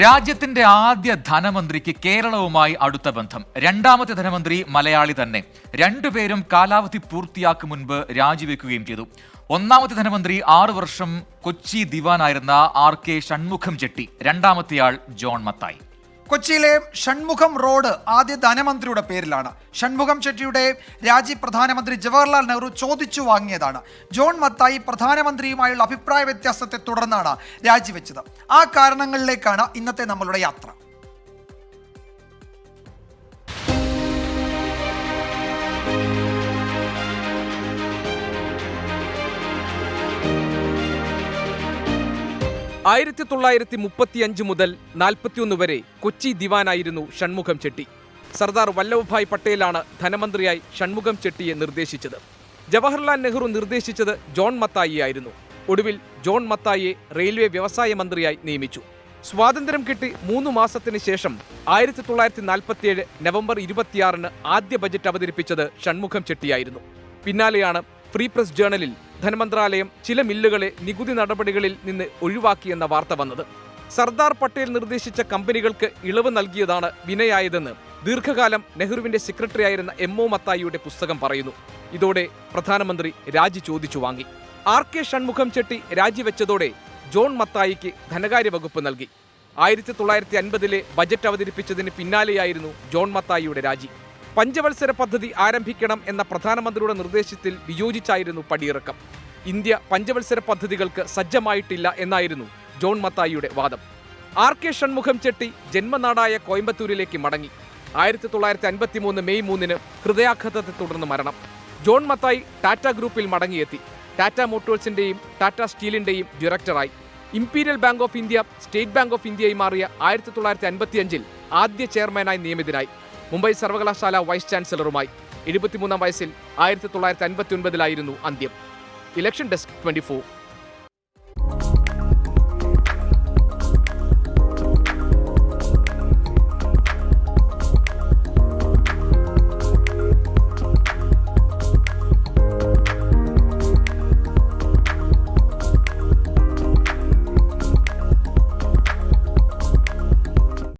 രാജ്യത്തിന്റെ ആദ്യ ധനമന്ത്രിക്ക് കേരളവുമായി അടുത്ത ബന്ധം. രണ്ടാമത്തെ ധനമന്ത്രി മലയാളി തന്നെ. രണ്ടുപേരും കാലാവധി പൂർത്തിയാക്കും മുൻപ് രാജിവെക്കുകയും ചെയ്തു. ഒന്നാമത്തെ ധനമന്ത്രി ആറു വർഷം കൊച്ചി ദിവാനായിരുന്ന ആർ കെ ഷൺമുഖം ചെട്ടി രണ്ടാമത്തെയാൾ ജോൺ മത്തായി. കൊച്ചിയിലെ ഷൺമുഖം റോഡ് ആദ്യ ധനമന്ത്രിയുടെ പേരിലാണ്. ഷൺമുഖം ചെട്ടിയുടെ രാജി പ്രധാനമന്ത്രി ജവഹർലാൽ നെഹ്റു ചോദിച്ചു വാങ്ങിയതാണ്. ജോൺ മത്തായി പ്രധാനമന്ത്രിയുമായുള്ള അഭിപ്രായ വ്യത്യാസത്തെ തുടർന്നാണ് രാജിവെച്ചത്. ആ കാരണങ്ങളിലേക്കാണ് ഇന്നത്തെ നമ്മളുടെ യാത്ര. ആയിരത്തി തൊള്ളായിരത്തി മുപ്പത്തിയഞ്ച് മുതൽ നാൽപ്പത്തിയൊന്ന് വരെ കൊച്ചി ദിവാനായിരുന്നു ഷൺമുഖം ചെട്ടി. സർദാർ വല്ലഭഭായ് പട്ടേലാണ് ധനമന്ത്രിയായി ഷൺമുഖം ചെട്ടിയെ നിർദ്ദേശിച്ചത്. ജവഹർലാൽ നെഹ്റു നിർദ്ദേശിച്ചത് ജോൺ മത്തായി ആയിരുന്നു. ഒടുവിൽ ജോൺ മത്തായിയെ റെയിൽവേ വ്യവസായ മന്ത്രിയായി നിയമിച്ചു. സ്വാതന്ത്ര്യം കിട്ടി മൂന്ന് മാസത്തിന് ശേഷം ആയിരത്തി തൊള്ളായിരത്തി നാൽപ്പത്തിയേഴ് നവംബർ ഇരുപത്തിയാറിന് ആദ്യ ബജറ്റ് അവതരിപ്പിച്ചത് ഷൺമുഖം ചെട്ടിയായിരുന്നു. പിന്നാലെയാണ് ഫ്രീ പ്രസ് ജേണലിൽ ധനമന്ത്രാലയം ചില മില്ലുകളെ നികുതി നടപടികളിൽ നിന്ന് ഒഴിവാക്കിയെന്ന വാർത്ത വന്നത്. സർദാർ പട്ടേൽ നിർദ്ദേശിച്ച കമ്പനികൾക്ക് ഇളവ് നൽകിയതാണ് വിനയായതെന്ന് ദീർഘകാലം നെഹ്റുവിന്റെ സെക്രട്ടറിയായിരുന്ന എം ഒ മത്തായിയുടെ പുസ്തകം പറയുന്നു. ഇതോടെ പ്രധാനമന്ത്രി രാജി ചോദിച്ചു വാങ്ങി. ആർ കെ ഷൺമുഖം ചെട്ടി രാജിവെച്ചതോടെ ജോൺ മത്തായിക്ക് ധനകാര്യ വകുപ്പ് നൽകി. ആയിരത്തി തൊള്ളായിരത്തി അൻപതിലെ ബജറ്റ് അവതരിപ്പിച്ചതിന് പിന്നാലെയായിരുന്നു ജോൺ മത്തായിയുടെ രാജി. പഞ്ചവത്സര പദ്ധതി ആരംഭിക്കണം എന്ന പ്രധാനമന്ത്രിയുടെ നിർദ്ദേശത്തിൽ വിയോജിച്ചായിരുന്നു പടിയിറക്കം. ഇന്ത്യ പഞ്ചവത്സര പദ്ധതികൾക്ക് സജ്ജമായിട്ടില്ല എന്നായിരുന്നു ജോൺ മത്തായിയുടെ വാദം. ആർ കെ ഷൺമുഖം ചെട്ടി ജന്മനാടായ കോയമ്പത്തൂരിലേക്ക് മടങ്ങി. ആയിരത്തി തൊള്ളായിരത്തി അൻപത്തി മൂന്ന് മെയ് മൂന്നിന് ഹൃദയാഘാതത്തെ തുടർന്ന് മരണം. ജോൺ മത്തായി ടാറ്റ ഗ്രൂപ്പിൽ മടങ്ങിയെത്തി. ടാറ്റ മോട്ടോഴ്സിന്റെയും ടാറ്റ സ്റ്റീലിന്റെയും ഡയറക്ടറായി imperial bank of India state bank of ഇന്ത്യയായി മാറിയ ആയിരത്തി തൊള്ളായിരത്തി അൻപത്തിയഞ്ചിൽ ആദ്യ ചെയർമാനായി നിയമിതനായി. മുംബൈ സർവകലാശാല വൈസ് ചാൻസലറുമായി. എഴുപത്തിമൂന്നാം വയസ്സിൽ ആയിരത്തി തൊള്ളായിരത്തി അൻപത്തി ഒൻപതിലായിരുന്നു അന്ത്യം. Election desk twenty